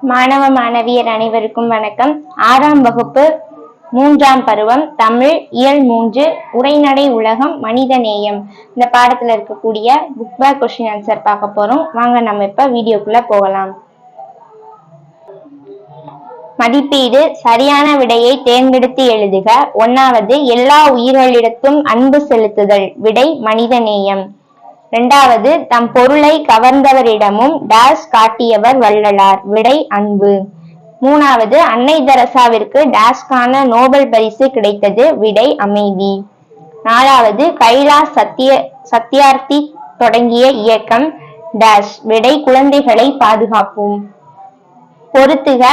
மாணவ மாணவியர் அனைவருக்கும் வணக்கம். ஆறாம் வகுப்பு மூன்றாம் பருவம் தமிழ் இயல் மூன்று உரைநடை உலகம் மனித நேயம். இந்த பாடத்துல இருக்கக்கூடிய புக் பேக் கொஸ்டின் ஆன்சர் பார்க்க போறோம். வாங்க நம்ம இப்ப வீடியோக்குள்ள போகலாம். மதிப்பீடு சரியான விடையை தேர்ந்தெடுத்து எழுதுக. ஒன்னாவது எல்லா உயிர்களிடத்தும் அன்பு செலுத்துதல். விடை மனித நேயம். இரண்டாவது தம் பொருளை கவர்ந்தவரிடமும் டேஷ் காட்டியவர் வள்ளலார். விடை அன்பு. மூணாவது அன்னை தெரசாவிற்கு டேஷ்கான நோபல் பரிசு கிடைத்தது. விடை அமைதி. நாலாவது கைலாஸ் சத்திய சத்தியார்த்தி தொடங்கிய இயக்கம் டேஷ் விடை குழந்தைகளை பாதுகாப்போம் பொருத்துக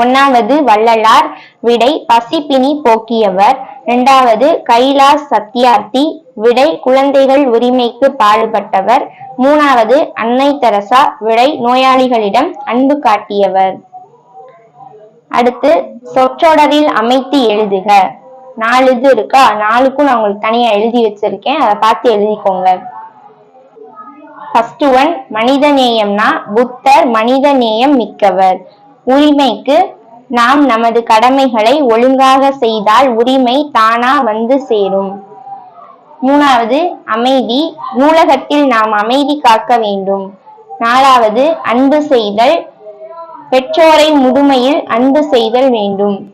ஒன்னாவது வள்ளலார் விடை பசிப்பினி போக்கியவர். இரண்டாவது கைலாஸ் சத்தியார்த்தி விடை குழந்தைகள் உரிமைக்கு பாடுபட்டவர். மூணாவது அன்னை தெரசா விடை நோயாளிகளிடம் அன்பு காட்டியவர். அடுத்து சொற்றொடரில் அமைத்து எழுதுக. நாலு இது இருக்கா? நாலுக்கும் நான் உங்களுக்கு தனியா எழுதி வச்சிருக்கேன். அதை பார்த்து எழுதிக்கோங்க. ஃபர்ஸ்ட் ஒன் மனித நேயம்னா புத்தர் மனித நேயம் மிக்கவர். உரிமைக்கு நாம் நமது கடமைகளை ஒழுங்காக செய்தால் உரிமை தானா வந்து சேரும். மூணாவது அமைதி. நூலகத்தில் நாம் அமைதி காக்க வேண்டும். நாலாவது அன்பு செய்தல். பெற்றோரை முதுமையில் அன்பு செய்தல் வேண்டும்.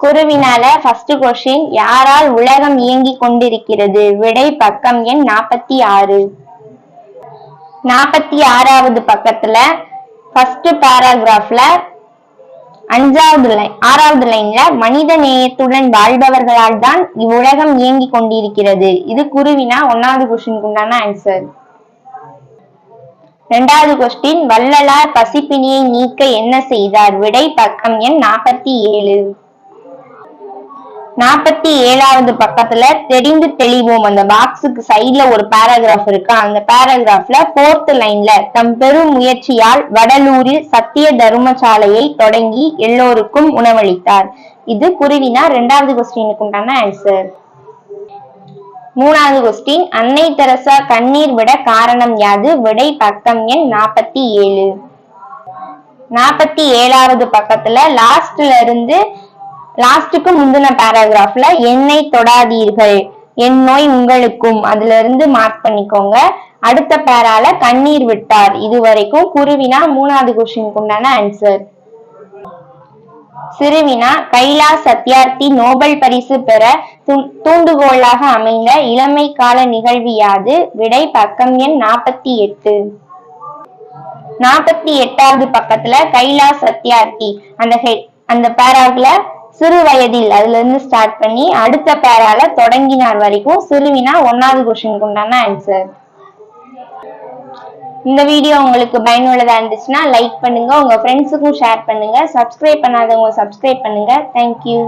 குருவினால ஃபர்ஸ்ட் கொஸ்டின் யாரால் உலகம் இயங்கிக் கொண்டிருக்கிறது? விடை பக்கம் எண் நாற்பத்தி ஆறு. நாற்பத்தி ஆறாவது பக்கத்துல ஃபர்ஸ்ட் பேராகிராஃப்ல அஞ்சாவது லைன் ஆறாவது லைன்ல மனித நேயத்துடன் வாழ்பவர்களால் தான் இவ்வுலகம் இயங்கி கொண்டிருக்கிறது. இது குருவினா ஒன்னாவது கொஸ்டினுக்கு உண்டான ஆன்சர் இரண்டாவது கொஸ்டின் வள்ளலார் பசிப்பினியை நீக்க என்ன செய்தார்? விடை பக்கம் எண் நாற்பத்தி ஏழு. நாற்பத்தி ஏழாவது பக்கத்துல தெரிந்து தெளிவோம். அந்த பாக்ஸுக்கு சைட்ல ஒரு பேராகிராஃப் இருக்கு. அந்த பேராகிராஃப்ல போர்த் லைன்ல தம் பெரும் முயற்சியால் வடலூரில் சத்திய தர்மசாலையை தொடங்கி எல்லோருக்கும் உணவளித்தார். இது குருவினா ரெண்டாவது கொஸ்டினுக்கு உண்டான ஆன்சர் மூணாவது கொஸ்டின் அன்னை தெரசா கண்ணீர் விட காரணம் யாது? விடை பக்கம் எண் நாற்பத்தி ஏழு. நாற்பத்தி ஏழாவது பக்கத்துல லாஸ்ட்ல இருந்து லாஸ்டுக்கு முந்தின பேராகிராஃப்ல என்னை தொடாதீர்கள். என் நோய் உங்களுக்கும். அதுல இருந்து மார்க் பண்ணிக்கோங்க. அடுத்த பேரால கண்ணீர் விட்டார். இது வரைக்கும் குருவினா மூணாவது கொஸ்டினுக்கு உண்டான ஆன்சர் சிறுவினா கைலாஸ் சத்யார்த்தி நோபல் பரிசு பெற தூண்டுகோலாக அமைந்த இளமை கால நிகழ்வு யாது? விடை பக்கம் எண் நாற்பத்தி எட்டு. நாற்பத்தி எட்டாவது பக்கத்துல கைலாஸ் சத்யார்த்தி. அந்த அந்த பேராக்ல சிறு வயதில் அதுல இருந்து ஸ்டார்ட் பண்ணி அடுத்த பேரால தொடங்கினார் வரைக்கும் சிறுவினா ஒன்னாவது கொஸ்டினுக்கு உண்டான ஆன்சர் இந்த வீடியோ உங்களுக்கு பயனுள்ளதா இருந்துச்சுன்னா லைக் பண்ணுங்க உங்க ஃப்ரெண்ட்ஸுக்கும் ஷேர் பண்ணுங்க சப்ஸ்கிரைப் பண்ணாதவங்க சப்ஸ்கிரைப் பண்ணுங்க. தேங்க்யூ